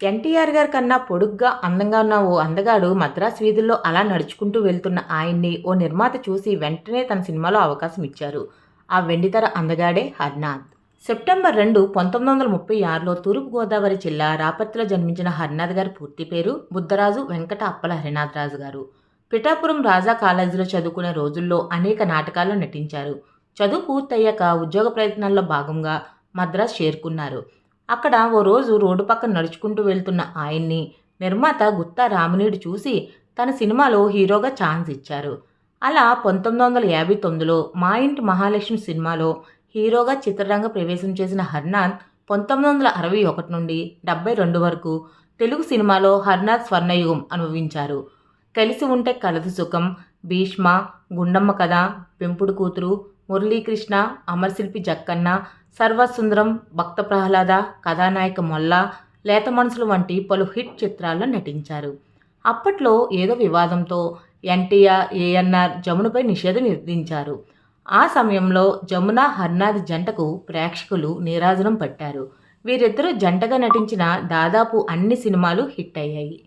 ఎన్టీఆర్ గారి కన్నా పొడుగ్గా అందంగా ఉన్న ఓ అందగాడు మద్రాస్ వీధుల్లో అలా నడుచుకుంటూ వెళ్తున్న ఆయన్ని ఓ నిర్మాత చూసి వెంటనే తన సినిమాలో అవకాశం ఇచ్చారు. ఆ వెండితెర అందగాడే హర్నాథ్. సెప్టెంబర్ రెండు పంతొమ్మిది వందల ముప్పై ఆరులో తూర్పుగోదావరి జిల్లా రాపర్తిలో జన్మించిన హరినాథ్ గారి పూర్తి పేరు బుద్ధరాజు వెంకట అప్పల హరినాథ్ రాజు గారు. పిఠాపురం రాజా కాలేజీలో చదువుకునే రోజుల్లో అనేక నాటకాల్లో నటించారు. చదువు పూర్తయ్యాక ఉద్యోగ ప్రయత్నాల్లో భాగంగా మద్రాస్ చేరుకున్నారు. అక్కడ ఓ రోజు రోడ్డు పక్కన నడుచుకుంటూ వెళ్తున్న ఆయన్ని నిర్మాత గుత్తా రామనీడు చూసి తన సినిమాలో హీరోగా ఛాన్స్ ఇచ్చారు. అలా పంతొమ్మిది వందల యాభై తొమ్మిదిలో మా ఇంటి మహాలక్ష్మి సినిమాలో హీరోగా చిత్రరంగ ప్రవేశం చేసిన హర్నాథ్ పంతొమ్మిది వందల అరవై ఒకటి నుండి డెబ్బై రెండు వరకు తెలుగు సినిమాలో హర్నాథ్ స్వర్ణయుగం అనుభవించారు. కలిసి ఉంటే కలదు సుఖం భీష్మ గుండమ్మ కథ పెంపుడు కూతురు మురళీకృష్ణ అమరశిల్పి జక్కన్న సర్వసుందరం భక్త ప్రహ్లాద కథానాయక మొల్ల లేత మనసులు వంటి పలు హిట్ చిత్రాల్లో నటించారు. అప్పట్లో ఏదో వివాదంతో ఎన్టీఆర్ ఏఎన్ఆర్ జమునపై నిషేధం విధించారు. ఆ సమయంలో జమున హర్నాథ్ జంటకు ప్రేక్షకులు నీరాజనం పట్టారు. వీరిద్దరూ జంటగా నటించిన దాదాపు అన్ని సినిమాలు హిట్ అయ్యాయి.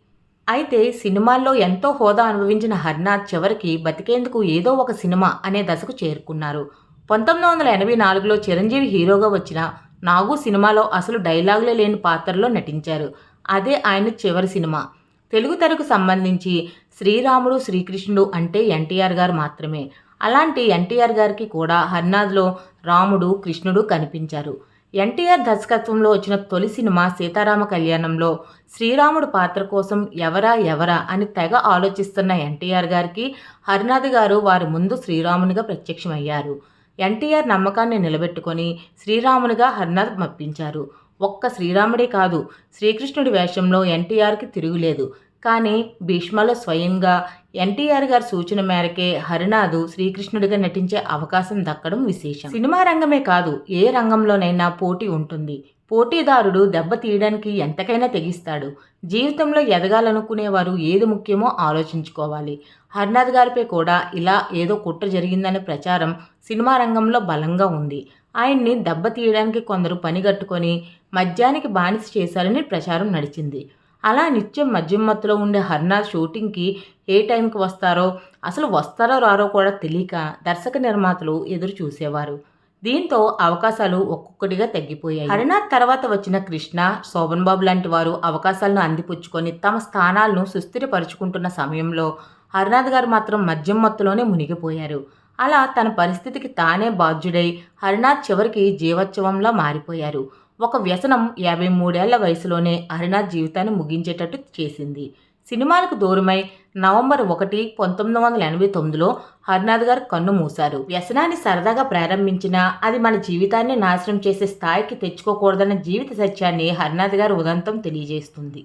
అయితే సినిమాల్లో ఎంతో హోదా అనుభవించిన హర్నాథ్ చివరికి బతికేందుకు ఏదో ఒక సినిమా అనే దశకు చేరుకున్నారు. పంతొమ్మిది వందల ఎనభై నాలుగులో చిరంజీవి హీరోగా వచ్చిన నాగు సినిమాలో అసలు డైలాగులే లేని పాత్రలో నటించారు. అదే ఆయన చివరి సినిమా. తెలుగు తెరకు సంబంధించి శ్రీరాముడు శ్రీకృష్ణుడు అంటే ఎన్టీఆర్ గారు మాత్రమే. అలాంటి ఎన్టీఆర్ గారికి కూడా హర్నాథ్లో రాముడు కృష్ణుడు కనిపించారు. ఎన్టీఆర్ దర్శకత్వంలో వచ్చిన తొలి సినిమా సీతారామ కళ్యాణంలో శ్రీరాముడు పాత్ర కోసం ఎవరా ఎవరా అని తెగ ఆలోచిస్తున్న ఎన్టీఆర్ గారికి హరినాథ్ గారు వారి ముందు శ్రీరామునిగా ప్రత్యక్షమయ్యారు. ఎన్టీఆర్ నమ్మకాన్ని నిలబెట్టుకొని శ్రీరామునిగా హరినాథ్ మప్పించారు. ఒక్క శ్రీరాముడే కాదు శ్రీకృష్ణుడి వేషంలో ఎన్టీఆర్కి తిరుగులేదు. కానీ భీష్మలో స్వయంగా ఎన్టీఆర్ గారి సూచన మేరకే హరినాథ్ శ్రీకృష్ణుడిగా నటించే అవకాశం దక్కడం విశేషం. సినిమా రంగమే కాదు ఏ రంగంలోనైనా పోటీ ఉంటుంది. పోటీదారుడు దెబ్బ తీయడానికి ఎంతకైనా తెగిస్తాడు. జీవితంలో ఎదగాలనుకునేవారు ఏది ముఖ్యమో ఆలోచించుకోవాలి. హరినాథ్ గారిపై కూడా ఇలా ఏదో కుట్ర జరిగిందనే ప్రచారం సినిమా రంగంలో బలంగా ఉంది. ఆయన్ని దెబ్బ తీయడానికి కొందరు పనిగట్టుకొని మద్యానికి బానిస చేశారని ప్రచారం నడిచింది. అలా నిత్యం మధ్యమత్తులో ఉండే హర్నాథ్ షూటింగ్కి ఏ టైంకి వస్తారో అసలు వస్తారో రారో కూడా తెలియక దర్శక నిర్మాతలు ఎదురు చూసేవారు. దీంతో అవకాశాలు ఒక్కొక్కటిగా తగ్గిపోయాయి. హరినాథ్ తర్వాత వచ్చిన కృష్ణ శోభన్ బాబు లాంటి వారు అవకాశాలను అందిపుచ్చుకొని తమ స్థానాలను సుస్థిరపరుచుకుంటున్న సమయంలో హరినాథ్ గారు మాత్రం మద్యం మత్తులోనే మునిగిపోయారు. అలా తన పరిస్థితికి తానే బాధ్యుడై హరినాథ్ చివరికి జీవోత్సవంలా మారిపోయారు. ఒక వ్యసనం యాభై మూడేళ్ళ వయసులోనే హరినాథ్ జీవితాన్ని ముగించేటట్టు చేసింది. సినిమాలకు దూరమై నవంబర్ ఒకటి పంతొమ్మిది వందల ఎనభై తొమ్మిదిలో హరినాథ్ గారు కన్ను మూశారు. వ్యసనాన్ని సరదాగా ప్రారంభించినా అది మన జీవితాన్ని నాశనం చేసే స్థాయికి తెచ్చుకోకూడదన్న జీవిత సత్యాన్ని హరినాథ్ గారు ఉదంతం తెలియజేస్తుంది.